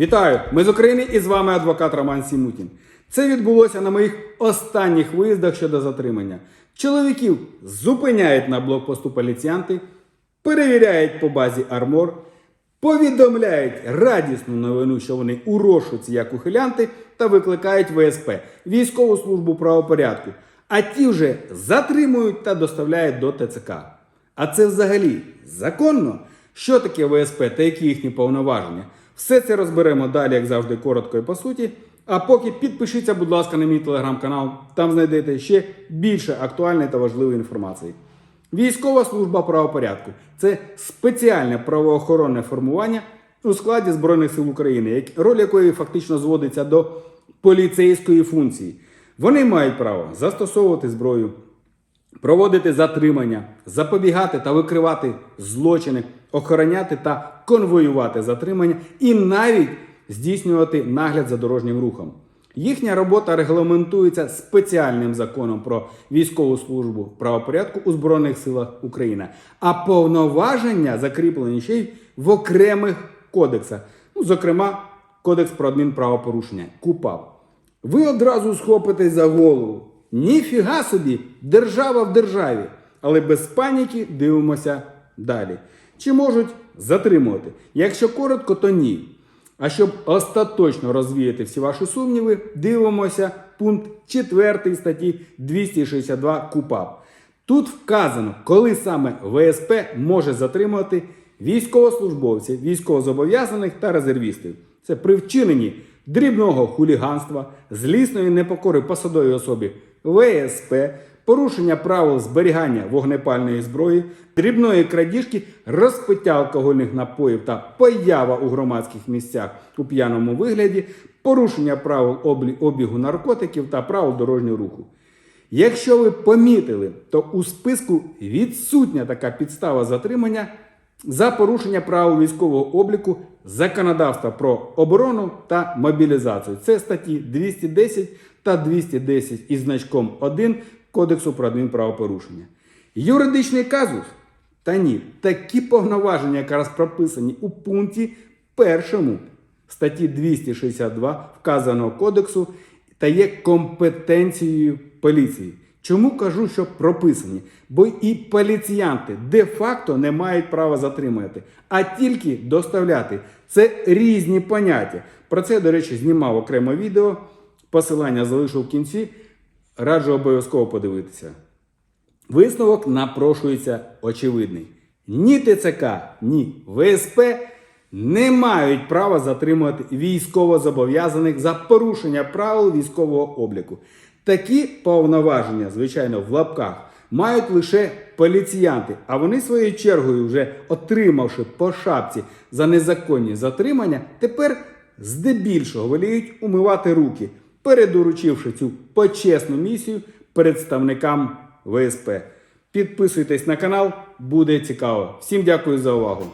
Вітаю! Ми з України і з вами адвокат Роман Сімутін. Це відбулося на моїх останніх виїздах щодо затримання. Чоловіків зупиняють на блокпосту поліціянти, перевіряють по базі армор, повідомляють радісну новину, що вони у розшуці як ухилянти, та викликають ВСП військову службу правопорядку. А ті вже затримують та доставляють до ТЦК. А це взагалі законно? Що таке ВСП та які їхні повноваження? Все це розберемо далі, як завжди, коротко і по суті. А поки підпишіться, будь ласка, на мій телеграм-канал. Там знайдете ще більше актуальної та важливої інформації. Військова служба правопорядку це спеціальне правоохоронне формування у складі Збройних сил України, роль якої фактично зводиться до поліцейської функції. Вони мають право застосовувати зброю, проводити затримання, запобігати та викривати злочини, охороняти та конвоювати затримання і навіть здійснювати нагляд за дорожнім рухом. Їхня робота регламентується спеціальним законом про військову службу правопорядку у Збройних силах України, а повноваження закріплені ще й в окремих кодексах, ну, зокрема, Кодекс про адмінправопорушення КУПАП. Ви одразу схопитесь за голову. Ніфіга собі, держава в державі. Але без паніки дивимося далі. Чи можуть затримувати? Якщо коротко, то ні. А щоб остаточно розвіяти всі ваші сумніви, дивимося пункт 4 статті 262 КУПАП. Тут вказано, коли саме ВСП може затримувати військовослужбовців, військовозобов'язаних та резервістів. Це при вчиненні дрібного хуліганства, злісної непокори посадовій особі ВСП, порушення правил зберігання вогнепальної зброї, дрібної крадіжки, розпиття алкогольних напоїв та поява у громадських місцях у п'яному вигляді, порушення правил обігу наркотиків та правил дорожнього руху. Якщо ви помітили, то у списку відсутня така підстава затримання за порушення правил військового обліку законодавства про оборону та мобілізацію. Це статті 210 та 210 із значком 1 Кодексу про адмінправопорушення. Юридичний казус? Та ні, такі повноваження якраз прописані у пункті першому статті 262 вказаного кодексу та є компетенцією поліції. Чому кажу, що прописані? Бо і поліціянти де-факто не мають права затримати, а тільки доставляти. Це різні поняття. Про це, до речі, знімав окремо відео. Посилання залишу в кінці. Раджу обов'язково подивитися. Висновок напрошується очевидний. Ні ТЦК, ні ВСП не мають права затримувати військовозобов'язаних за порушення правил військового обліку. Такі повноваження, звичайно, в лапках мають лише поліціянти, а вони своєю чергою, вже отримавши по шапці за незаконні затримання, тепер здебільшого воліють умивати руки, передоручивши цю почесну місію представникам ВСП. Підписуйтесь на канал, буде цікаво. Всім дякую за увагу.